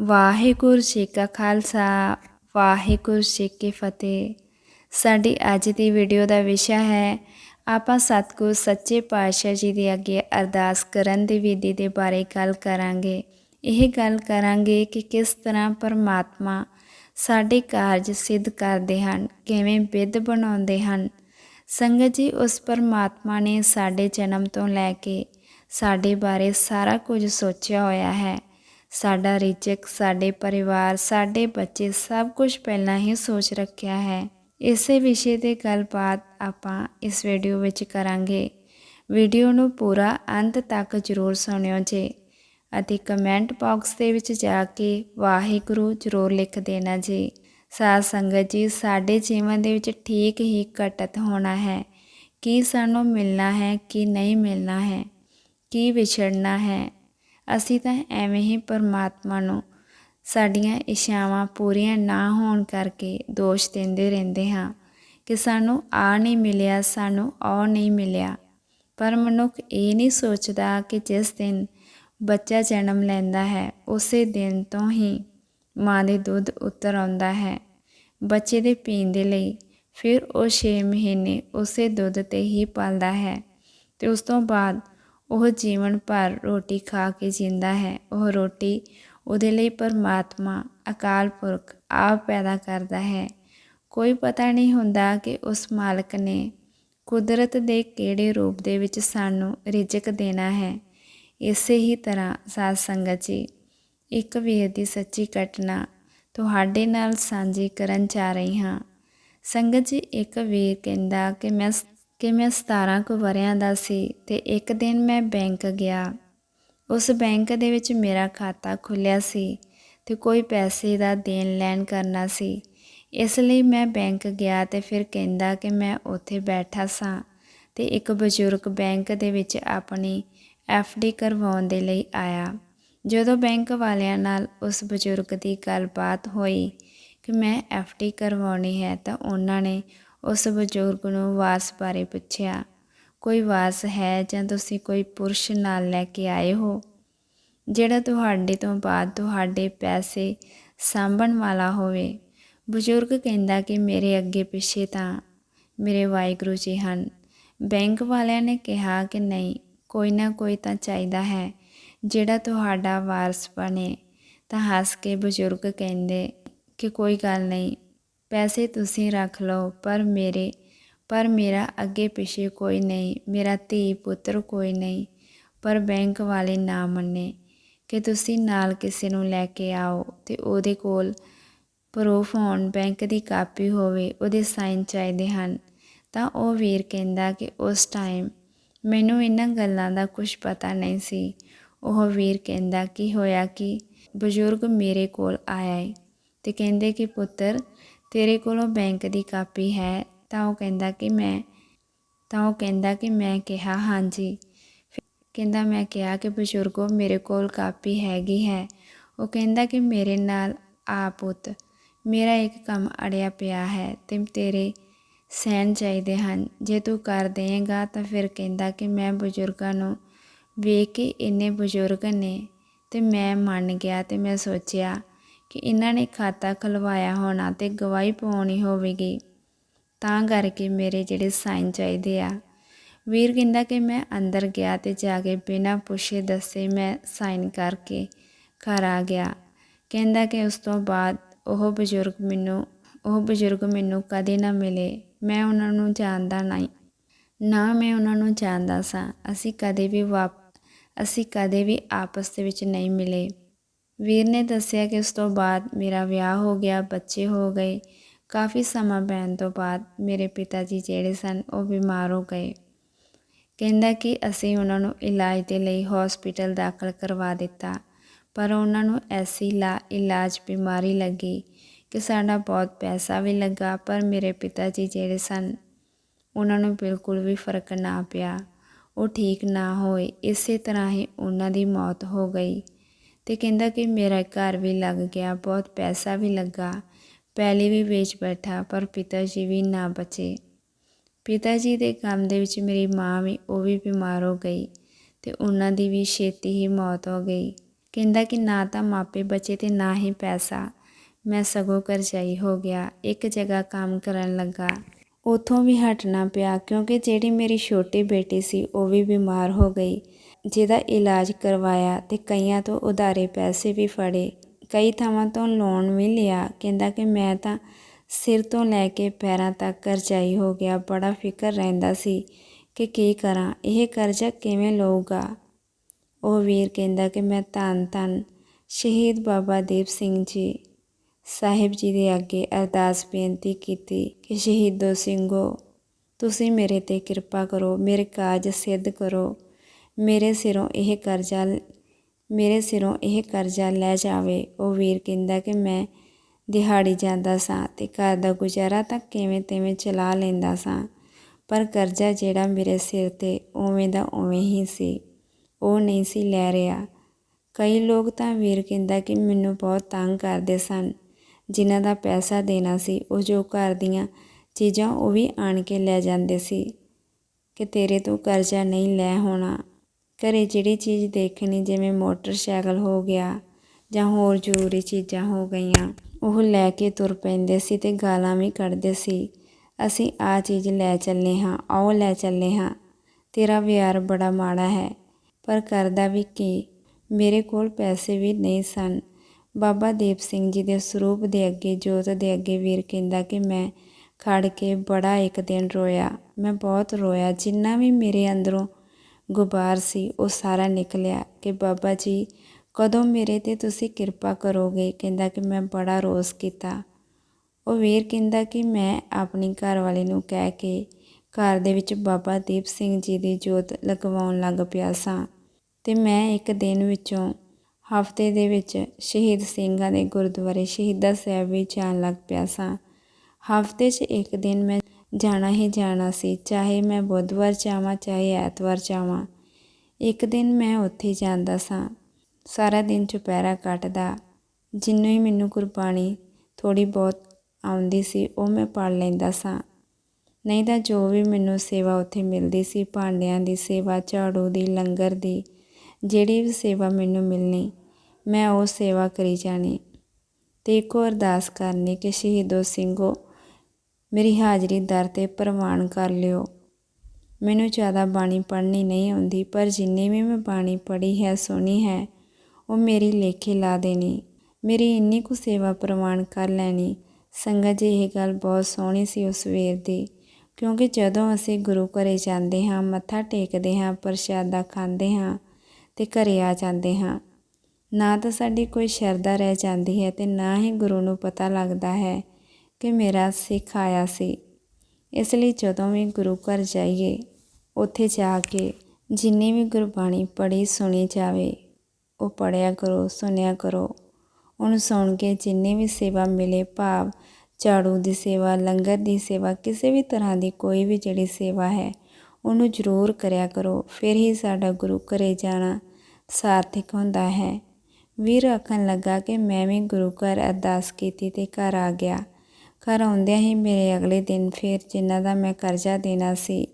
ਵਾਹਿਗੁਰੂ ਜੀ ਕਾ ਖਾਲਸਾ, ਵਾਹਿਗੁਰੂ ਜੀ ਕੀ ਫਤਿਹ। ਸਾਡੀ ਅੱਜ ਦੀ ਵੀਡੀਓ ਦਾ ਵਿਸ਼ਾ ਹੈ, ਆਪਾਂ ਸਤਿਗੁਰ ਸੱਚੇ ਪਾਤਸ਼ਾਹ ਜੀ ਦੇ ਅੱਗੇ ਅਰਦਾਸ ਕਰਨ ਦੀ ਵਿਧੀ ਦੇ ਬਾਰੇ ਗੱਲ ਕਰਾਂਗੇ। ਇਹ ਗੱਲ ਕਰਾਂਗੇ ਕਿ ਕਿਸ ਤਰ੍ਹਾਂ ਪਰਮਾਤਮਾ ਸਾਡੇ ਕਾਰਜ ਸਿੱਧ ਕਰਦੇ ਹਨ, ਕਿਵੇਂ ਵਿਧ ਬਣਾਉਂਦੇ ਹਨ। ਸੰਗਤ ਜੀ, ਉਸ ਪਰਮਾਤਮਾ ਨੇ ਸਾਡੇ ਜਨਮ ਤੋਂ ਲੈ ਕੇ ਸਾਡੇ ਬਾਰੇ ਸਾਰਾ ਕੁਝ ਸੋਚਿਆ ਹੋਇਆ ਹੈ। ਸਾਡਾ ਰਿਜ਼ਕ ਸਾਡੇ ਪਰਿਵਾਰ, ਸਾਡੇ ਬੱਚੇ ਸਭ ਕੁਝ ਪਹਿਲਾਂ ਹੀ ਸੋਚ ਰੱਖਿਆ ਹੈ। ਇਸੇ ਵਿਸ਼ੇ ਤੇ ਗੱਲਬਾਤ ਆਪਾਂ ਇਸ ਵੀਡੀਓ ਵਿੱਚ ਕਰਾਂਗੇ। ਵੀਡੀਓ ਨੂੰ ਪੂਰਾ ਅੰਤ ਤੱਕ ਜ਼ਰੂਰ ਸੁਣਿਓ ਜੇ ਅਤੇ ਕਮੈਂਟ ਬਾਕਸ ਦੇ ਵਿੱਚ ਜਾ ਕੇ ਵਾਹਿਗੁਰੂ ਜ਼ਰੂਰ ਲਿਖ ਦੇਣਾ ਜੀ। ਸਾਧ ਸੰਗਤ ਜੀ, ਸਾਡੇ ਜੀਵਨ ਦੇ ਵਿੱਚ ਠੀਕ ਹੀ ਘਟਤ ਹੋਣਾ ਹੈ। ਕੀ ਸਾਨੂੰ ਮਿਲਣਾ ਹੈ, ਕੀ ਨਹੀਂ ਮਿਲਣਾ ਹੈ, ਕੀ ਵਿਛੜਨਾ ਹੈ ਅਸੀਂ ਤਾਂ ਐਵੇਂ ਹੀ ਪਰਮਾਤਮਾ ਨੂੰ ਸਾਡੀਆਂ ਇਛਾਵਾਂ ਪੂਰੀਆਂ ਨਾ ਹੋਣ ਕਰਕੇ ਦੋਸ਼ ਦਿੰਦੇ ਰਹਿੰਦੇ ਹਾਂ ਕਿ ਸਾਨੂੰ ਆ ਨਹੀਂ ਮਿਲਿਆ, ਸਾਨੂੰ ਉਹ ਨਹੀਂ ਮਿਲਿਆ। ਪਰ ਮਨੁੱਖ ਇਹ ਨਹੀਂ ਸੋਚਦਾ ਕਿ ਜਿਸ ਦਿਨ ਬੱਚਾ ਜਨਮ ਲੈਂਦਾ ਹੈ, ਉਸੇ ਦਿਨ ਤੋਂ ਹੀ ਮਾਂ ਦੇ ਦੁੱਧ ਉਤਰ ਆਉਂਦਾ ਹੈ। ਬੱਚੇ ਦੇ ਪੀਣ ਦੇ ਲਈ ਫਿਰ ਉਹ 6 ਮਹੀਨੇ ਉਸੇ ਦੁੱਧ ਤੇ ਹੀ ਪਲਦਾ ਹੈ ਤੇ ਉਸ ਤੋਂ ਬਾਅਦ ਉਹ ਜੀਵਨ ਭਰ ਰੋਟੀ ਖਾ ਕੇ ਜਿੰਦਾ ਹੈ। ਉਹ ਰੋਟੀ ਉਹਦੇ ਲਈ ਪਰਮਾਤਮਾ, ਅਕਾਲ ਪੁਰਖ ਆਪ ਪੈਦਾ ਕਰਦਾ ਹੈ। ਕੋਈ ਪਤਾ ਨਹੀਂ ਹੁੰਦਾ ਕਿ ਉਸ ਮਾਲਕ ਨੇ ਕੁਦਰਤ ਦੇ ਕਿਹੜੇ ਰੂਪ ਦੇ ਵਿੱਚ ਸਾਨੂੰ ਰਿਜ਼ਕ ਦੇਣਾ ਹੈ। ਇਸੇ ਹੀ ਤਰ੍ਹਾਂ ਸਾਧ ਸੰਗਤ ਜੀ, ਇੱਕ ਵੀਰ ਦੀ ਸੱਚੀ ਘਟਨਾ ਤੁਹਾਡੇ ਨਾਲ ਸਾਂਝੀ ਕਰਨ ਜਾ ਰਹੀ ਹਾਂ। ਸੰਗਤ ਜੀ, ਇੱਕ ਵੀਰ ਕਹਿੰਦਾ ਕਿ ਮੈਂ ਕਿ ਮੈਂ 17 ਕੁ ਵਰਿਆਂ ਦਾ ਸੀ ਤੇ ਇੱਕ ਦਿਨ ਮੈਂ ਬੈਂਕ ਗਿਆ। ਉਸ ਬੈਂਕ ਦੇ ਵਿੱਚ ਮੇਰਾ ਖਾਤਾ ਖੁੱਲਿਆ ਸੀ ਤੇ ਕੋਈ ਪੈਸੇ ਦਾ ਦੇਣ ਲੈਣ ਕਰਨਾ ਸੀ। ਇਸ ਲਈ ਮੈਂ ਬੈਂਕ ਗਿਆ ਤੇ ਫਿਰ ਕਹਿੰਦਾ ਕਿ ਮੈਂ ਉੱਥੇ ਬੈਠਾ ਸਾਂ ਤੇ ਇੱਕ ਬਜ਼ੁਰਗ ਬੈਂਕ ਦੇ ਵਿੱਚ ਆਪਣੀ ਡੀ ਕਰਵਾਉਣ ਦੇ ਲਈ ਆਇਆ। ਜਦੋਂ ਬੈਂਕ ਵਾਲਿਆਂ ਨਾਲ ਉਸ ਬਜ਼ੁਰਗ ਦੀ ਗੱਲਬਾਤ ਹੋਈ ਕਿ ਮੈਂ ਡੀ ਕਰਵਾਉਣੀ ਹੈ ਤਾਂ ਉਹਨਾਂ ਨੇ ਉਸ ਬਜ਼ੁਰਗ ਨੂੰ ਵਾਸ ਬਾਰੇ ਪੁੱਛਿਆ, ਕੋਈ ਵਾਸ ਹੈ ਜਾਂ ਤੁਸੀਂ ਕੋਈ ਪੁਰਸ਼ ਨਾਲ ਲੈ ਕੇ ਆਏ ਹੋ? ਜਿਹੜਾ ਤੁਹਾਡੇ ਤੋਂ ਬਾਅਦ ਤੁਹਾਡੇ ਪੈਸੇ ਸਾਂਭਣ ਵਾਲਾ ਹੋਵੇ। ਬਜ਼ੁਰਗ ਕਹਿੰਦਾ ਕਿ ਮੇਰੇ ਅੱਗੇ ਪਿੱਛੇ ਤਾਂ ਮੇਰੇ ਵਾਹਿਗੁਰੂ ਜੀ ਹਨ। ਬੈਂਕ ਵਾਲਿਆਂ ਨੇ ਕਿਹਾ ਕਿ ਨਹੀਂ, ਕੋਈ ਨਾ ਕੋਈ ਤਾਂ ਚਾਹੀਦਾ ਹੈ। ਜਿਹੜਾ ਤੁਹਾਡਾ ਵਾਰਸ ਬਣੇ, ਤਾਂ ਹੱਸ ਕੇ ਬਜ਼ੁਰਗ ਕਹਿੰਦੇ ਕਿ ਕੋਈ ਗੱਲ ਨਹੀਂ ਪੈਸੇ ਤੁਸੀਂ ਰੱਖ ਲਓ, ਪਰ ਮੇਰੇ, ਪਰ ਮੇਰਾ ਅੱਗੇ ਪਿੱਛੇ ਕੋਈ ਨਹੀਂ, ਮੇਰਾ ਧੀ ਪੁੱਤਰ ਕੋਈ ਨਹੀਂ, ਪਰ ਬੈਂਕ ਵਾਲੇ ਨਾ ਮੰਨੇ ਕਿ ਤੁਸੀਂ ਨਾਲ ਕਿਸੇ ਨੂੰ ਲੈ ਕੇ ਆਓ ਤੇ ਉਹਦੇ ਕੋਲ ਪ੍ਰੂਫ ਹੋਣ ਬੈਂਕ ਦੀ ਕਾਪੀ ਹੋਵੇ, ਉਹਦੇ ਸਾਈਨ ਚਾਹੀਦੇ ਹਨ। ਤਾਂ ਉਹ ਵੀਰ ਕਹਿੰਦਾ ਕਿ ਉਸ ਟਾਈਮ ਮੈਨੂੰ ਇਹਨਾਂ ਗੱਲਾਂ ਦਾ ਕੁਝ ਪਤਾ ਨਹੀਂ ਸੀ। ਉਹ ਵੀਰ ਕਹਿੰਦਾ ਕਿ ਹੋਇਆ ਕਿ ਬਜ਼ੁਰਗ ਮੇਰੇ ਕੋਲ ਆਇਆ ਹੈ ਤੇ ਕਹਿੰਦੇ ਕਿ ਪੁੱਤਰ ਤੇਰੇ ਕੋਲੋਂ ਬੈਂਕ ਦੀ ਕਾਪੀ ਹੈ, ਤਾਂ ਉਹ ਕਹਿੰਦਾ ਕਿ ਮੈਂ, ਤਾਂ ਉਹ ਕਹਿੰਦਾ ਕਿ ਮੈਂ ਕਿਹਾ, ਹਾਂਜੀ। ਕਹਿੰਦਾ, ਮੈਂ ਕਿਹਾ ਕਿ ਬਜ਼ੁਰਗੋ, ਮੇਰੇ ਕੋਲ ਕਾਪੀ ਹੈਗੀ ਹੈ। ਉਹ ਕਹਿੰਦਾ ਕਿ ਮੇਰੇ ਨਾਲ ਆ ਪੁੱਤ, ਮੇਰਾ ਇੱਕ ਕੰਮ ਅੜਿਆ ਪਿਆ ਹੈ ਤੇ ਤੇਰੇ ਸਹਿਣ ਚਾਹੀਦੇ ਹਨ। ਜੇ ਤੂੰ ਕਰ ਦੇਂਗਾ ਤਾਂ ਫਿਰ ਕਹਿੰਦਾ ਕਿ ਮੈਂ ਬਜ਼ੁਰਗਾਂ ਨੂੰ ਵੇਖ ਕੇ ਇੰਨੇ ਬਜ਼ੁਰਗ ਨੇ ਤੇ ਮੈਂ ਮੰਨ ਗਿਆ ਤੇ ਮੈਂ ਸੋਚਿਆ ਕਿ ਇਹਨਾਂ ਨੇ ਖਾਤਾ ਖਲਵਾਇਆ ਹੋਣਾ ਤੇ ਗਵਾਹੀ ਪਾਉਣੀ ਹੋਵੇਗੀ। ਤਾਂ ਕਰਕੇ ਮੇਰੇ ਜਿਹੜੇ ਸਾਈਨ ਚਾਹੀਦੇ ਆ। ਵੀਰ ਕਹਿੰਦਾ ਕਿ ਮੈਂ ਅੰਦਰ ਗਿਆ ਤੇ ਜਾ ਕੇ ਬਿਨਾਂ ਪੁੱਛੇ ਦੱਸੇ ਮੈਂ ਸਾਈਨ ਕਰਕੇ ਘਰ ਆ ਗਿਆ। ਕਹਿੰਦਾ ਕਿ ਉਸ ਤੋਂ ਬਾਅਦ ਉਹ ਬਜ਼ੁਰਗ ਮੈਨੂੰ, ਉਹ ਬਜ਼ੁਰਗ ਮੈਨੂੰ ਕਦੇ ਨਾ ਮਿਲੇ। ਮੈਂ ਉਹਨਾਂ ਨੂੰ ਜਾਣਦਾ ਨਹੀਂ। ਨਾ ਮੈਂ ਉਹਨਾਂ ਨੂੰ ਜਾਣਦਾ ਸਾਂ। ਅਸੀਂ ਕਦੇ ਵੀ ਵਾਪ, ਅਸੀਂ ਕਦੇ ਵੀ ਆਪਸ ਦੇ ਵਿੱਚ ਨਹੀਂ ਮਿਲੇ। ਵੀਰ ਨੇ ਦੱਸਿਆ ਕਿ ਉਸ ਤੋਂ ਬਾਅਦ ਮੇਰਾ ਵਿਆਹ ਹੋ ਗਿਆ, ਬੱਚੇ ਹੋ ਗਏ। ਕਾਫੀ ਸਮਾਂ ਪੈਣ ਤੋਂ ਬਾਅਦ ਮੇਰੇ ਪਿਤਾ ਜੀ ਜਿਹੜੇ ਸਨ, ਉਹ ਬਿਮਾਰ ਹੋ ਗਏ। ਕਹਿੰਦਾ ਕਿ ਅਸੀਂ ਉਹਨਾਂ ਨੂੰ ਇਲਾਜ ਦੇ ਲਈ ਹਸਪੀਟਲ ਦਾਖਲ ਕਰਵਾ ਦਿੱਤਾ, ਪਰ ਉਹਨਾਂ ਨੂੰ ਐਸੀ ਲਾ, ਇਲਾਜ ਬਿਮਾਰੀ ਲੱਗੀ ਕਿ ਸਾਡਾ ਬਹੁਤ ਪੈਸਾ ਵੀ ਲੱਗਾ, ਪਰ ਮੇਰੇ ਪਿਤਾ ਜੀ ਜਿਹੜੇ ਸਨ, ਉਹਨਾਂ ਨੂੰ ਬਿਲਕੁਲ ਵੀ ਫ਼ਰਕ ਨਾ ਪਿਆ। ਉਹ ਠੀਕ ਨਾ ਹੋਏ, ਇਸੇ ਤਰ੍ਹਾਂ ਹੀ ਉਹਨਾਂ ਦੀ ਮੌਤ ਹੋ ਗਈ। ਤੇ ਕਹਿੰਦਾ ਕਿ ਮੇਰਾ ਘਰ ਵੀ ਲੱਗ ਗਿਆ, ਬਹੁਤ ਪੈਸਾ ਵੀ ਲੱਗਾ। ਪਹਿਲੇ ਵੀ ਵੇਚ ਬੈਠਾ, ਪਰ ਪਿਤਾ ਜੀ ਵੀ ਨਾ ਬਚੇ। ਪਿਤਾ ਜੀ ਦੇ ਕੰਮ ਦੇ ਵਿੱਚ ਮੇਰੀ ਮਾਂ ਵੀ, ਉਹ ਵੀ ਬਿਮਾਰ ਹੋ ਗਈ ਤੇ ਉਹਨਾਂ ਦੀ ਵੀ ਛੇਤੀ ਹੀ ਮੌਤ ਹੋ ਗਈ। ਕਹਿੰਦਾ ਕਿ ਨਾ ਤਾਂ ਮਾਪੇ ਬਚੇ ਤੇ ਨਾ ਹੀ ਪੈਸਾ। ਮੈਂ ਸਗੋਂ ਕਰਜ਼ਾਈ ਹੋ ਗਿਆ, ਇੱਕ ਜਗ੍ਹਾ ਕੰਮ ਕਰਨ ਲੱਗਾ। ਉਥੋਂ ਵੀ ਹਟਣਾ ਪਿਆ, ਕਿਉਂਕਿ ਜਿਹੜੀ ਮੇਰੀ ਛੋਟੀ ਬੇਟੀ ਸੀ, ਉਹ ਵੀ ਬਿਮਾਰ ਹੋ ਗਈ। ਜਿਹਦਾ ਇਲਾਜ ਕਰਵਾਇਆ ਅਤੇ ਕਈਆਂ ਤੋਂ ਉਧਾਰੇ ਪੈਸੇ ਵੀ ਫੜੇ। ਕਈ ਥਾਵਾਂ ਤੋਂ ਲੋਨ ਵੀ ਲਿਆ। ਕਹਿੰਦਾ ਕਿ ਮੈਂ ਤਾਂ ਸਿਰ ਤੋਂ ਲੈ ਕੇ ਪੈਰਾਂ ਤੱਕ ਕਰਜ਼ਾਈ ਹੋ ਗਿਆ। ਬੜਾ ਫਿਕਰ ਰਹਿੰਦਾ ਸੀ ਕਿ ਕੀ ਕਰਾਂ। ਇਹ ਕਰਜ਼ਾ ਕਿਵੇਂ ਲਊਗਾ? ਉਹ ਵੀਰ ਕਹਿੰਦਾ ਕਿ ਮੈਂ ਧੰਨ ਧੰਨ ਸ਼ਹੀਦ ਬਾਬਾ ਦੀਪ ਸਿੰਘ ਜੀ ਸਾਹਿਬ ਜੀ ਦੇ ਅੱਗੇ ਅਰਦਾਸ ਬੇਨਤੀ ਕੀਤੀ ਕਿ ਸ਼ਹੀਦੋ ਸਿੰਘੋ, ਤੁਸੀਂ ਮੇਰੇ ਤੇ ਕਿਰਪਾ ਕਰੋ, ਮੇਰੇ ਕਾਜ ਸਿੱਧ ਕਰੋ। ਮੇਰੇ ਸਿਰੋਂ ਇਹ ਕਰਜ਼ਾ ਮੇਰੇ ਸਿਰੋਂ ਇਹ ਕਰਜ਼ਾ ਲੈ ਜਾਵੇ। ਉਹ ਵੀਰ ਕਹਿੰਦਾ ਕਿ ਮੈਂ ਦਿਹਾੜੀ ਜਾਂਦਾ ਸਾਂ ਤੇ ਘਰ ਦਾ ਗੁਜ਼ਾਰਾ ਤਾਂ ਕਿਵੇਂ ਤਿਵੇਂ ਚਲਾ ਲੈਂਦਾ ਸਾਂ, ਪਰ ਕਰਜ਼ਾ ਜਿਹੜਾ ਮੇਰੇ ਸਿਰ ਤੇ ਉਵੇਂ ਦਾ ਉਵੇਂ ਹੀ ਸੀ, ਉਹ ਨਹੀਂ ਸੀ ਲੈ ਰਿਹਾ। ਕਈ ਲੋਕ ਤਾਂ ਵੀਰ ਕਹਿੰਦਾ ਕਿ ਮੈਨੂੰ ਬਹੁਤ ਤੰਗ ਕਰਦੇ ਸਨ, ਜਿਨ੍ਹਾਂ ਦਾ ਪੈਸਾ ਦੇਣਾ ਸੀ, ਉਹ ਜੋ ਘਰ ਦੀਆਂ ਚੀਜ਼ਾਂ ਉਹ ਵੀ ਆਣ ਕੇ ਲੈ ਜਾਂਦੇ ਸੀ ਕਿ ਤੇਰੇ ਤੋਂ ਕਰਜ਼ਾ ਨਹੀਂ ਲੈ ਹੋਣਾ। ਘਰੇ ਜਿਹੜੀ ਚੀਜ਼ ਦੇਖਣੀ, ਜਿਵੇਂ ਮੋਟਰਸਾਈਕਲ ਹੋ ਗਿਆ ਜਾਂ ਹੋਰ ਜ਼ਰੂਰੀ ਚੀਜ਼ਾਂ ਹੋ ਗਈਆਂ, ਉਹ ਲੈ ਕੇ ਤੁਰ ਪੈਂਦੇ ਸੀ ਤੇ ਗਾਲਾਂ ਵੀ ਕੱਢਦੇ ਸੀ। ਅਸੀਂ ਆ ਚੀਜ਼ ਲੈ ਚੱਲੇ ਹਾਂ ਆਓ ਲੈ ਚੱਲੇ ਹਾਂ। ਤੇਰਾ ਵਿਆਰ ਬੜਾ ਮਾੜਾ ਹੈ, ਪਰ ਕਰਦਾ ਵੀ ਕੀ? ਮੇਰੇ ਕੋਲ ਪੈਸੇ ਵੀ ਨਹੀਂ ਸਨ। ਬਾਬਾ ਦੀਪ ਸਿੰਘ ਜੀ ਦੇ ਸਰੂਪ ਦੇ ਅੱਗੇ, ਜੋਤ ਦੇ ਅੱਗੇ ਵੀਰ ਕਹਿੰਦਾ ਕਿ ਮੈਂ ਖੜ ਕੇ ਬੜਾ ਇੱਕ ਦਿਨ ਰੋਇਆ। ਮੈਂ ਬਹੁਤ ਰੋਇਆ, ਜਿੰਨਾ ਵੀ ਮੇਰੇ ਅੰਦਰੋਂ ਗੁਬਾਰ ਸੀ, ਉਹ ਸਾਰਾ ਨਿਕਲਿਆ ਕਿ ਬਾਬਾ ਜੀ, ਕਦੋਂ ਮੇਰੇ ਤੇ ਤੁਸੀਂ ਕਿਰਪਾ ਕਰੋਗੇ? ਕਹਿੰਦਾ ਕਿ ਮੈਂ ਬੜਾ ਰੋਸ ਕੀਤਾ। ਉਹ ਵੀਰ ਕਹਿੰਦਾ ਕਿ ਮੈਂ ਆਪਣੀ ਘਰ ਵਾਲੇ ਨੂੰ ਕਹਿ ਕੇ ਘਰ ਦੇ ਵਿੱਚ ਬਾਬਾ ਦੀਪ ਸਿੰਘ ਜੀ ਦੀ ਜੋਤ ਲਗਵਾਉਣ ਲੱਗ ਪਿਆ ਸਾਂ ਤੇ ਮੈਂ ਇੱਕ ਦਿਨ ਵਿੱਚੋਂ ਹਫ਼ਤੇ ਦੇ ਵਿੱਚ ਸ਼ਹੀਦ ਸਿੰਘਾਂ ਦੇ ਗੁਰਦੁਆਰੇ ਸ਼ਹੀਦਾ ਸਾਹਿਬ ਵੀ ਜਾਣ ਲੱਗ ਪਿਆ ਸਾਂ। ਹਫ਼ਤੇ 'ਚ ਇੱਕ ਦਿਨ ਮੈਂ ਜਾਣਾ ਹੀ ਜਾਣਾ ਸੀ, ਚਾਹੇ ਮੈਂ ਬੁੱਧਵਾਰ ਜਾਵਾਂ, ਚਾਹੇ ਐਤਵਾਰ ਜਾਵਾਂ। ਇੱਕ ਦਿਨ ਮੈਂ ਉੱਥੇ ਜਾਂਦਾ ਸਾਂ। ਸਾਰਾ ਦਿਨ ਚੁਪਹਿਰਾ ਕੱਟਦਾ। ਜਿੰਨੂੰ ਹੀ ਮੈਨੂੰ ਗੁਰਬਾਣੀ ਥੋੜੀ ਬਹੁਤ ਆਉਂਦੀ ਸੀ, ਉਹ ਮੈਂ ਪੜ ਲੈਂਦਾ ਸਾਂ। ਨਹੀਂ ਤਾਂ ਜੋ ਵੀ ਮੈਨੂੰ ਸੇਵਾ ਉੱਥੇ ਮਿਲਦੀ ਸੀ, ਭਾਂਡਿਆਂ ਦੀ ਸੇਵਾ, ਝਾੜੂ ਦੀ, ਲੰਗਰ ਦੀ, ਜਿਹੜੀ ਵੀ ਸੇਵਾ ਮੈਨੂੰ ਮਿਲਣੀ, ਮੈਂ ਉਹ ਸੇਵਾ ਕਰੀ ਜਾਣੀ। ਤੇ ਇੱਕੋ ਅਰਦਾਸ ਕਰਨੀ ਕਿ ਸ਼ਹੀਦੋ ਸਿੰਘੋ ਮੇਰੀ ਹਾਜ਼ਰੀ ਦਰ ਤੇ ਪ੍ਰਵਾਨ ਕਰ ਲਿਓ। ਮੈਨੂੰ ਜ਼ਿਆਦਾ ਬਾਣੀ ਪੜ੍ਹਨੀ ਨਹੀਂ ਆਉਂਦੀ, ਪਰ ਜਿੰਨੀ ਵੀ ਮੈਂ ਬਾਣੀ ਪੜ੍ਹੀ ਹੈ, ਸੁਣੀ ਹੈ, ਉਹ ਮੇਰੀ ਲੇਖੇ ਲਾ ਦੇਣੀ। ਮੇਰੀ ਇੰਨੀ ਕੁ ਸੇਵਾ ਪ੍ਰਵਾਨ ਕਰ ਲੈਣੀ। ਸੰਗਤ ਜੀ, ਇਹ ਗੱਲ ਬਹੁਤ ਸੋਹਣੀ ਸੀ ਉਸ ਵੇਰ ਦੀ, ਕਿਉਂਕਿ ਜਦੋਂ ਅਸੀਂ ਗੁਰੂ ਘਰੇ ਜਾਂਦੇ ਹਾਂ, ਮੱਥਾ ਟੇਕਦੇ ਹਾਂ, ਪ੍ਰਸ਼ਾਦਾ ਖਾਂਦੇ ਹਾਂ ਤੇ ਘਰੇ ਆ ਜਾਂਦੇ ਹਾਂ, ਨਾ ਤਾਂ ਸਾਡੀ ਕੋਈ ਸ਼ਰਧਾ ਰਹਿ ਜਾਂਦੀ ਹੈ ਤੇ ਨਾ ਹੀ ਗੁਰੂ ਨੂੰ ਪਤਾ ਲੱਗਦਾ ਹੈ। ਕਿ ਮੇਰਾ ਸਿੱਖ ਆਇਆ ਸੀ। ਇਸ ਲਈ ਜਦੋਂ ਵੀ ਗੁਰੂ ਘਰ ਜਾਈਏ, ਉੱਥੇ ਜਾ ਕੇ ਜਿੰਨੀ ਵੀ ਗੁਰਬਾਣੀ ਪੜ੍ਹੀ ਸੁਣੀ ਜਾਵੇ, ਉਹ ਪੜਿਆ ਕਰੋ, ਸੁਣਿਆ ਕਰੋ। ਉਹਨੂੰ ਸੁਣ ਕੇ ਜਿੰਨੀ ਵੀ ਸੇਵਾ ਮਿਲੇ, ਭਾਵ ਝਾੜੂ ਦੀ ਸੇਵਾ, ਲੰਗਰ ਦੀ ਸੇਵਾ, ਕਿਸੇ ਵੀ ਤਰ੍ਹਾਂ ਦੀ ਕੋਈ ਵੀ ਜਿਹੜੀ ਸੇਵਾ ਹੈ, ਉਹਨੂੰ ਜ਼ਰੂਰ ਕਰਿਆ ਕਰੋ। ਫਿਰ ਹੀ ਸਾਡਾ ਗੁਰੂ ਘਰੇ ਜਾਣਾ ਸਾਰਥਕ ਹੁੰਦਾ ਹੈ। ਵੀਰ ਆਖਣ ਲੱਗਾ ਕਿ ਮੈਂ ਵੀ ਗੁਰੂ ਘਰ ਅਰਦਾਸ ਕੀਤੀ ਤੇ ਘਰ ਆ ਗਿਆ। ਘਰ ਆਉਂਦਿਆਂ ਹੀ ਮੇਰੇ ਅਗਲੇ ਦਿਨ ਫਿਰ ਜਿਨ੍ਹਾਂ ਦਾ ਮੈਂ ਕਰਜ਼ਾ ਦੇਣਾ ਸੀ,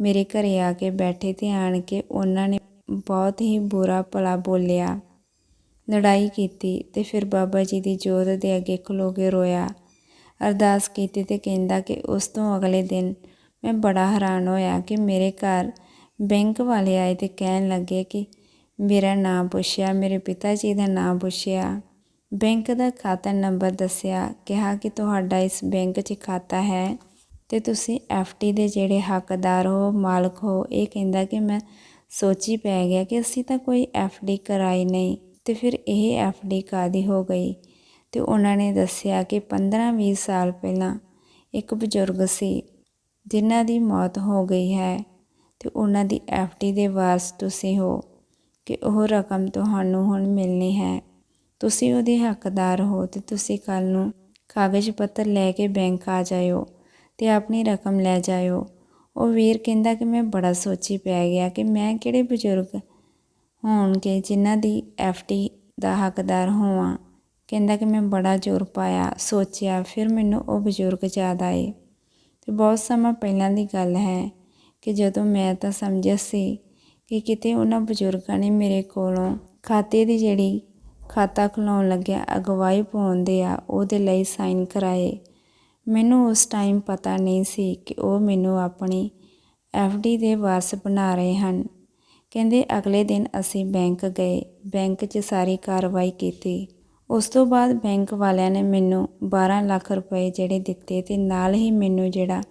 ਮੇਰੇ ਘਰੇ ਆ ਕੇ ਬੈਠੇ ਤੇ ਆਣ ਕੇ ਉਹਨਾਂ ਨੇ ਬਹੁਤ ਹੀ ਬੁਰਾ ਭਲਾ ਬੋਲਿਆ। ਲੜਾਈ ਕੀਤੀ ਤੇ ਫਿਰ ਬਾਬਾ ਜੀ ਦੀ ਜੋਤ ਦੇ ਅੱਗੇ ਖਲੋ ਕੇ ਰੋਇਆ। ਅਰਦਾਸ ਕੀਤੀ ਤੇ ਕਹਿੰਦਾ ਕਿ ਉਸ ਤੋਂ ਅਗਲੇ ਦਿਨ ਮੈਂ ਬੜਾ ਹੈਰਾਨ ਹੋਇਆ ਕਿ ਮੇਰੇ ਘਰ ਬੈਂਕ ਵਾਲੇ ਆਏ ਤੇ ਕਹਿਣ ਲੱਗੇ ਕਿ ਮੇਰਾ ਨਾਮ ਪੁੱਛਿਆ, ਮੇਰੇ ਪਿਤਾ ਜੀ ਦਾ ਨਾਮ ਪੁੱਛਿਆ। ਬੈਂਕ ਦਾ ਖਾਤਾ ਨੰਬਰ ਦੱਸਿਆ, ਕਿਹਾ ਕਿ ਤੁਹਾਡਾ ਇਸ ਬੈਂਕ 'ਚ ਖਾਤਾ ਹੈ ਤੇ ਤੁਸੀਂ ਡੀ ਦੇ ਜਿਹੜੇ ਹੱਕਦਾਰ ਹੋ, ਮਾਲਕ ਹੋ, ਇਹ ਕਹਿੰਦਾ ਕਿ ਮੈਂ ਸੋਚੀ ਪੈ ਗਿਆ ਕਿ ਅਸੀਂ ਤਾਂ ਕੋਈ ਡੀ ਕਰਾਈ ਨਹੀਂ ਤੇ ਫਿਰ ਇਹ ਡੀ ਕਾਦੀ ਹੋ ਗਈ? ਤੇ ਉਹਨਾਂ ਨੇ ਦੱਸਿਆ ਕਿ 15-20 ਸਾਲ ਪਹਿਲਾਂ ਇੱਕ ਬਜ਼ੁਰਗ ਸੀ, ਜਿਨ੍ਹਾਂ ਦੀ ਮੌਤ ਹੋ ਗਈ ਹੈ ਤੇ ਉਹਨਾਂ ਦੀ ਡੀ ਦੇ ਵਾਰਸ ਤੁਸੀਂ ਹੋ ਕਿ ਉਹ ਰਕਮ ਤੁਹਾਨੂੰ ਹੁਣ ਮਿਲਣੀ ਹੈ। ਤੁਸੀਂ ਉਹਦੇ ਹੱਕਦਾਰ ਹੋ ਤੇ ਤੁਸੀਂ ਕੱਲ ਨੂੰ ਕਾਗਜ਼ ਪੱਤਰ ਲੈ ਕੇ ਬੈਂਕ ਆ ਜਾਇਓ ਤੇ ਆਪਣੀ ਰਕਮ ਲੈ ਜਾਇਓ। ਉਹ ਵੀਰ ਕਹਿੰਦਾ ਕਿ ਮੈਂ ਬੜਾ ਸੋਚੀ ਪੈ ਗਿਆ ਕਿ ਮੈਂ ਕਿਹੜੇ ਬਜ਼ੁਰਗ ਹੋਣਗੇ ਜਿਨ੍ਹਾਂ ਦੀ ਡੀ ਦਾ ਹੱਕਦਾਰ ਹੋਵਾਂ। ਕਹਿੰਦਾ ਕਿ ਮੈਂ ਬੜਾ ਜ਼ੋਰ ਪਾਇਆ, ਸੋਚਿਆ, ਫਿਰ ਮੈਨੂੰ ਉਹ ਬਜ਼ੁਰਗ ਯਾਦ ਆਏ। ਤੇ ਬਹੁਤ ਸਮਾਂ ਪਹਿਲਾਂ ਦੀ ਗੱਲ ਹੈ ਕਿ ਜਦੋਂ ਮੈਂ ਤਾਂ ਸਮਝਿਆ ਸੀ ਕਿ ਕਿਤੇ ਉਹਨਾਂ ਬਜ਼ੁਰਗਾਂ ਨੇ ਮੇਰੇ ਕੋਲੋਂ ਖਾਤੇ ਦੀ ਜਿਹੜੀ ਖਾਤਾ ਖੁਲਾਉਣ ਲੱਗਿਆ ਅਗਵਾਈ ਪਾਉਂਦੇ ਆ, ਉਹਦੇ ਲਈ ਸਾਈਨ ਕਰਾਏ। ਮੈਨੂੰ ਉਸ ਟਾਈਮ ਪਤਾ ਨਹੀਂ ਸੀ ਕਿ ਉਹ ਮੈਨੂੰ ਆਪਣੀ ਡੀ ਦੇ ਵਾਰਸ ਬਣਾ ਰਹੇ ਹਨ। ਕਹਿੰਦੇ ਅਗਲੇ ਦਿਨ ਅਸੀਂ ਬੈਂਕ ਗਏ, ਬੈਂਕ 'ਚ ਸਾਰੀ ਕਾਰਵਾਈ ਕੀਤੀ। ਉਸ ਤੋਂ ਬਾਅਦ ਬੈਂਕ ਵਾਲਿਆਂ ਨੇ ਮੈਨੂੰ 12 ਲੱਖ ਰੁਪਏ ਜਿਹੜੇ ਦਿੱਤੇ ਤੇ ਨਾਲ ਹੀ ਮੈਨੂੰ ਜਿਹੜਾ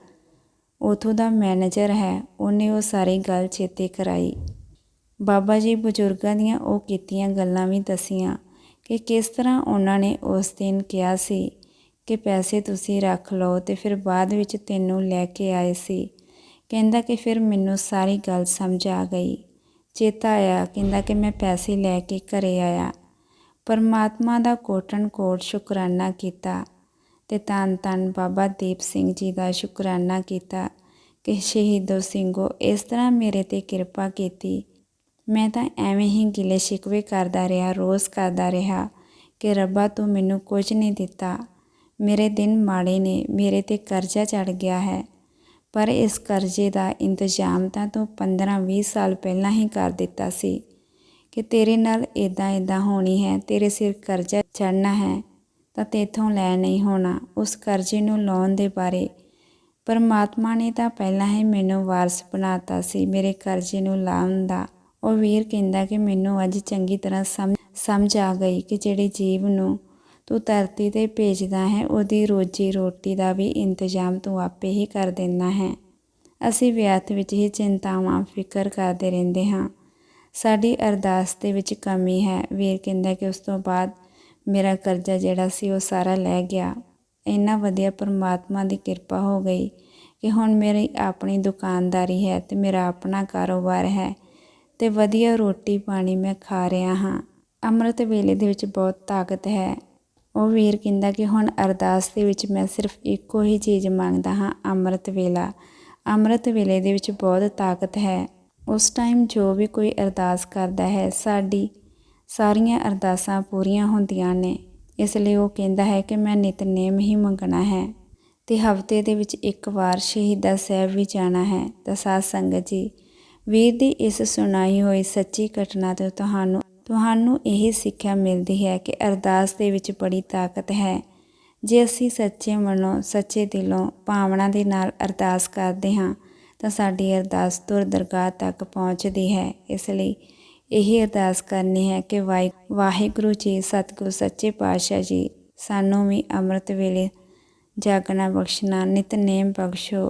ਉਥੋਂ ਦਾ ਮੈਨੇਜਰ ਹੈ, ਉਹਨੇ ਉਹ ਸਾਰੀ ਗੱਲ ਚੇਤੇ ਕਰਾਈ। ਬਾਬਾ ਜੀ ਬਜ਼ੁਰਗਾਂ ਦੀਆਂ ਉਹ ਕੀਤੀਆਂ ਗੱਲਾਂ ਵੀ ਦਸੀਆਂ। ਕਿ ਕਿਸ ਤਰ੍ਹਾਂ ਉਹਨਾਂ ਨੇ ਉਸ ਦਿਨ ਕਿਹਾ ਸੀ ਕਿ ਪੈਸੇ ਤੁਸੀਂ ਰੱਖ ਲਓ ਤੇ ਫਿਰ ਬਾਅਦ ਵਿੱਚ ਤੈਨੂੰ ਲੈ ਕੇ ਆਏ ਸੀ। ਕਹਿੰਦਾ ਕਿ ਫਿਰ ਮੈਨੂੰ ਸਾਰੀ ਗੱਲ ਸਮਝ ਆ ਗਈ। ਚੇਤਾ ਆਇਆ, ਕਹਿੰਦਾ ਕਿ ਮੈਂ ਪੈਸੇ ਲੈ ਕੇ ਘਰੇ ਆਇਆ। ਪਰਮਾਤਮਾ ਦਾ ਕੋਟਨ ਕੋਟ ਸ਼ੁਕਰਾਨਾ ਕੀਤਾ ਤੇ ਤਨ ਤਨ ਬਾਬਾ ਦੀਪ ਸਿੰਘ ਜੀ ਦਾ ਸ਼ੁਕਰਾਨਾ ਕੀਤਾ ਕਿ ਸ਼ਹੀਦੋ ਸਿੰਘੋ, ਇਸ ਤਰ੍ਹਾਂ ਮੇਰੇ ਤੇ ਕਿਰਪਾ ਕੀਤੀ ਮੈਂ ਤਾਂ ਐਵੇਂ ਹੀ ਗਿਲੇ ਸ਼ਿਕਵੇ ਕਰਦਾ ਰਿਹਾ ਰੋਜ਼ ਕਰਦਾ ਰਿਹਾ ਕਿ ਰੱਬਾ ਤੂੰ ਮੈਨੂੰ ਕੁਝ ਨਹੀਂ ਦਿੱਤਾ। ਮੇਰੇ ਦਿਨ ਮਾੜੇ ਨੇ, ਮੇਰੇ ਤੇ ਕਰਜ਼ਾ ਚੜ ਗਿਆ ਹੈ। ਪਰ ਇਸ ਕਰਜ਼ੇ ਦਾ ਇੰਤਜ਼ਾਮ ਤਾਂ ਤੂੰ 15-20 ਸਾਲ ਪਹਿਲਾਂ ਹੀ ਕਰ ਦਿੱਤਾ ਸੀ ਕਿ ਤੇਰੇ ਨਾਲ ਇਦਾਂ ਇਦਾਂ ਹੋਣੀ ਹੈ, ਤੇਰੇ ਸਿਰ ਕਰਜ਼ਾ ਚੜਨਾ ਹੈ ਤਾਂ ਤੇਥੋਂ ਲੈ ਨਹੀਂ ਹੋਣਾ, ਉਸ ਕਰਜ਼ੇ ਨੂੰ ਲਾਉਣ ਦੇ ਬਾਰੇ। ਪਰਮਾਤਮਾ ਨੇ ਤਾਂ ਪਹਿਲਾਂ ਹੀ ਮੈਨੂੰ ਵਾਰਸ ਬਣਾਤਾ ਸੀ ਮੇਰੇ ਕਰਜ਼ੇ ਨੂੰ ਲਾਉਣ ਦਾ। ਉਹ ਵੀਰ ਕਹਿੰਦਾ ਕਿ ਮੈਨੂੰ ਅੱਜ ਚੰਗੀ ਤਰ੍ਹਾਂ ਸਮਝ ਸਮਝ ਆ ਗਈ ਕਿ ਜਿਹੜੇ ਜੀਵ ਨੂੰ ਤੂੰ ਧਰਤੀ ਤੇ ਭੇਜਦਾ ਹੈ, ਉਹਦੀ ਰੋਜੀ ਰੋਟੀ ਦਾ ਵੀ ਇੰਤਜ਼ਾਮ ਤੂੰ ਆਪੇ ਹੀ ਕਰ ਦਿੰਦਾ ਹੈ। ਅਸੀਂ ਵਿਅਰਥ ਵਿੱਚ ਹੀ ਚਿੰਤਾਵਾਂ ਫਿਕਰ ਕਰਦੇ ਰਹਿੰਦੇ ਹਾਂ। ਸਾਡੀ ਅਰਦਾਸ ਦੇ ਵਿੱਚ ਕਮੀ ਹੈ। ਵੀਰ ਕਹਿੰਦਾ ਕਿ ਉਸ ਤੋਂ ਬਾਅਦ ਮੇਰਾ ਕਰਜ਼ਾ ਜਿਹੜਾ ਸੀ ਉਹ ਸਾਰਾ ਲੈ ਗਿਆ। ਇੰਨਾ ਵਧੀਆ ਪਰਮਾਤਮਾ ਦੀ ਕਿਰਪਾ ਹੋ ਗਈ ਕਿ ਹੁਣ ਮੇਰੀ ਆਪਣੀ ਦੁਕਾਨਦਾਰੀ ਹੈ ਤੇ ਮੇਰਾ ਆਪਣਾ ਕਾਰੋਬਾਰ ਹੈ। ਤੇ ਵਧੀਆ ਰੋਟੀ ਪਾਣੀ ਮੈਂ ਖਾ ਰਿਹਾ ਹਾਂ। ਅੰਮ੍ਰਿਤ ਵੇਲੇ ਦੇ ਵਿੱਚ ਬਹੁਤ ਤਾਕਤ ਹੈ। ਉਹ ਵੀਰ ਕਹਿੰਦਾ ਕਿ ਹੁਣ ਅਰਦਾਸ ਦੇ ਵਿੱਚ ਮੈਂ ਸਿਰਫ ਇੱਕੋ ਹੀ ਚੀਜ਼ ਮੰਗਦਾ ਹਾਂ, ਅੰਮ੍ਰਿਤ ਵੇਲਾ। ਅੰਮ੍ਰਿਤ ਵੇਲੇ ਦੇ ਵਿੱਚ ਬਹੁਤ ਤਾਕਤ ਹੈ। ਉਸ ਟਾਈਮ ਜੋ ਵੀ ਕੋਈ ਅਰਦਾਸ ਕਰਦਾ ਹੈ, ਸਾਡੀ ਸਾਰੀਆਂ ਅਰਦਾਸਾਂ ਪੂਰੀਆਂ ਹੁੰਦੀਆਂ ਨੇ। ਇਸ ਲਈ ਉਹ ਕਹਿੰਦਾ ਹੈ ਕਿ ਮੈਂ ਨਿਤਨੇਮ ਹੀ ਮੰਗਣਾ ਹੈ ਤੇ ਹਫ਼ਤੇ ਦੇ ਵਿੱਚ ਇੱਕ ਵਾਰ ਸ਼ਹੀਦਾ ਸਾਹਿਬ ਵੀ ਜਾਣਾ ਹੈ। ਤਾਂ ਸਾਧ ਸੰਗਤ ਜੀ ਵੀਰ ਦੀ ਇਸ ਸੁਣਾਈ ਹੋਈ ਸੱਚੀ ਘਟਨਾ ਤੋਂ ਤੁਹਾਨੂੰ ਤੁਹਾਨੂੰ ਇਹ ਸਿੱਖਿਆ ਮਿਲਦੀ ਹੈ ਕਿ ਅਰਦਾਸ ਦੇ ਵਿੱਚ ਬੜੀ ਤਾਕਤ ਹੈ। ਜੇ ਅਸੀਂ ਸੱਚੇ ਮਨੋਂ, ਸੱਚੇ ਦਿਲੋਂ ਭਾਵਨਾ ਦੇ ਨਾਲ ਅਰਦਾਸ ਕਰਦੇ ਹਾਂ, ਤਾਂ ਸਾਡੀ ਅਰਦਾਸ ਤੁਰ ਦਰਗਾਹ ਤੱਕ ਪਹੁੰਚਦੀ ਹੈ। ਇਸ ਲਈ ਇਹ ਅਰਦਾਸ ਕਰਨੀ ਹੈ ਕਿ ਵਾਹਿਗੁਰੂ ਜੀ, ਸਤਿਗੁਰੂ, ਸੱਚੇ ਪਾਤਸ਼ਾਹ ਜੀ, ਸਾਨੂੰ ਵੀ ਅੰਮ੍ਰਿਤ ਵੇਲੇ ਜਾਗਣਾ ਬਖਸ਼ਣਾ ਨਿਤਨੇਮ ਬਖਸ਼ੋ